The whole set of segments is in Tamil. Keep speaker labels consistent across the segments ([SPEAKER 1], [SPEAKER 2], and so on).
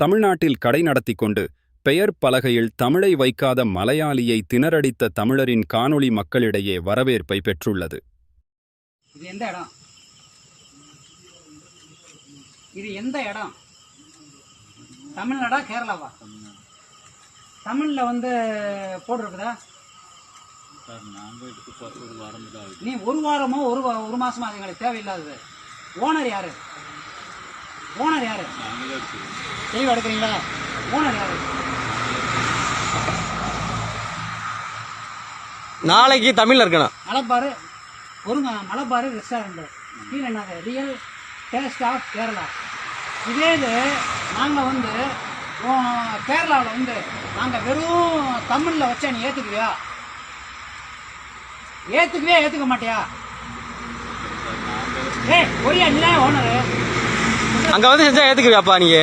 [SPEAKER 1] தமிழ்நாட்டில் கடை நடத்தி கொண்டு பெயர் பலகையில் தமிழை வைக்காத மலையாளியை திணறடித்த தமிழரின் காணொளி மக்களிடையே வரவேற்பை பெற்றுள்ளது.
[SPEAKER 2] இது எந்த இடம்? இது எந்த இடம்? தமிழ்நாடா கேரளாவா? தமிழ்ல வந்து போட்டிருக்குதா? நீ ஒரு வாரமோ ஒரு ஒரு மாசமா எங்களுக்கு தேவையில்லாதது. ஓனர் யாரு? ஓனர் யாரு?
[SPEAKER 3] நாங்களே எடுத்துக்கிறோம்
[SPEAKER 2] தெளிவா எடுக்கிறீங்களா? ஓனர் யாரு?
[SPEAKER 4] நாளைக்கு தமிழ்ல இருக்கணும்.
[SPEAKER 2] மலபார் ஒரு மலபார் ரெஸ்டாரண்ட் கீழே என்னது? ரியல் டேஸ்ட் ஆஃப் கேரளா இதே இது நாங்கள் வந்து கேரளாவில் வந்து நாங்கள் வெறும் தமிழில் வச்சா நீ ஏற்றுக்குவியா ஏற்றுக்குவியா ஏற்றுக்க மாட்டியா? ஏய் ஒரியா தான் ஓனரு
[SPEAKER 4] அங்க வந்து செஞ்சா ஏத்துக்குவியாப்பா நீங்க?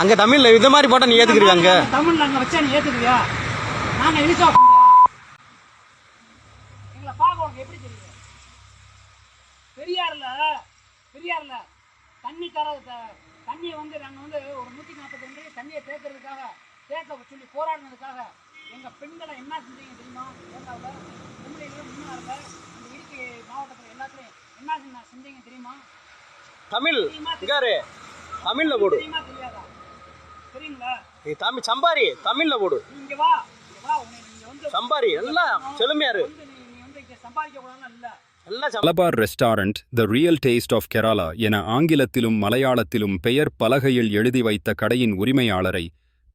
[SPEAKER 4] அங்க தமிழ்ல இது மாதிரி போட்டா நீ ஏத்துக்குருவியா அங்க?
[SPEAKER 2] தமிழ்ல அங்க வச்சா நீ ஏத்துக்குவியா நாங்க இழிச்சா எங்களை பார்க்க உனக்கு எப்படி தெரியுது பெரியார்ல பெரியார்ல தண்ணி தர தண்ணியை வந்து நாங்க வந்து ஒரு நூத்தி நாற்பத்தி ரெண்டு தண்ணியை தேக்கிறதுக்காக தேக்க சொல்லி போராடினதுக்காக எங்க பெண்களை என்ன செஞ்சீங்க தெரியுமா? கேரளாவில் கும்பலில முன்னாறுல இந்த இடுக்கி மாவட்டத்தில் எல்லாத்துலயும் என்ன செஞ்ச- செஞ்சீங்க தெரியுமா
[SPEAKER 4] தமிழ் இங்காரு. தமிழ்ல போடு.
[SPEAKER 2] தெரியுமா
[SPEAKER 4] நீ தமிழ் சம்பாரி தமிழ்ல போடு. சம்பாரி எல்லாம் செழுமையாரு
[SPEAKER 1] Malabar restaurant the real taste of Kerala என ஆங்கிலத்திலும் மலையாளத்திலும் பெயர் பலகையில் எழுதி வைத்த கடையின் உரிமையாளரை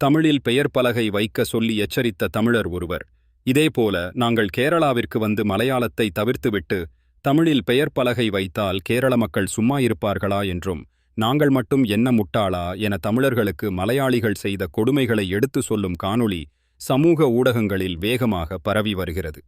[SPEAKER 1] தமிழில் பெயர் பலகை வைக்க சொல்லி எச்சரித்த தமிழர் ஒருவர். இதேபோல நாங்கள் கேரளாவிற்கு வந்து மலையாளத்தை தவிர்த்துவிட்டு தமிழில் பெயர் பலகை வைத்தால் கேரள மக்கள் சும்மா இருப்பார்களா என்றும் நாங்கள் மட்டும் என்ன முட்டாளா என தமிழர்களுக்கு மலையாளிகள் செய்த கொடுமைகளை எடுத்து சொல்லும் காணொளி சமூக ஊடகங்களில் வேகமாக பரவி வருகிறது.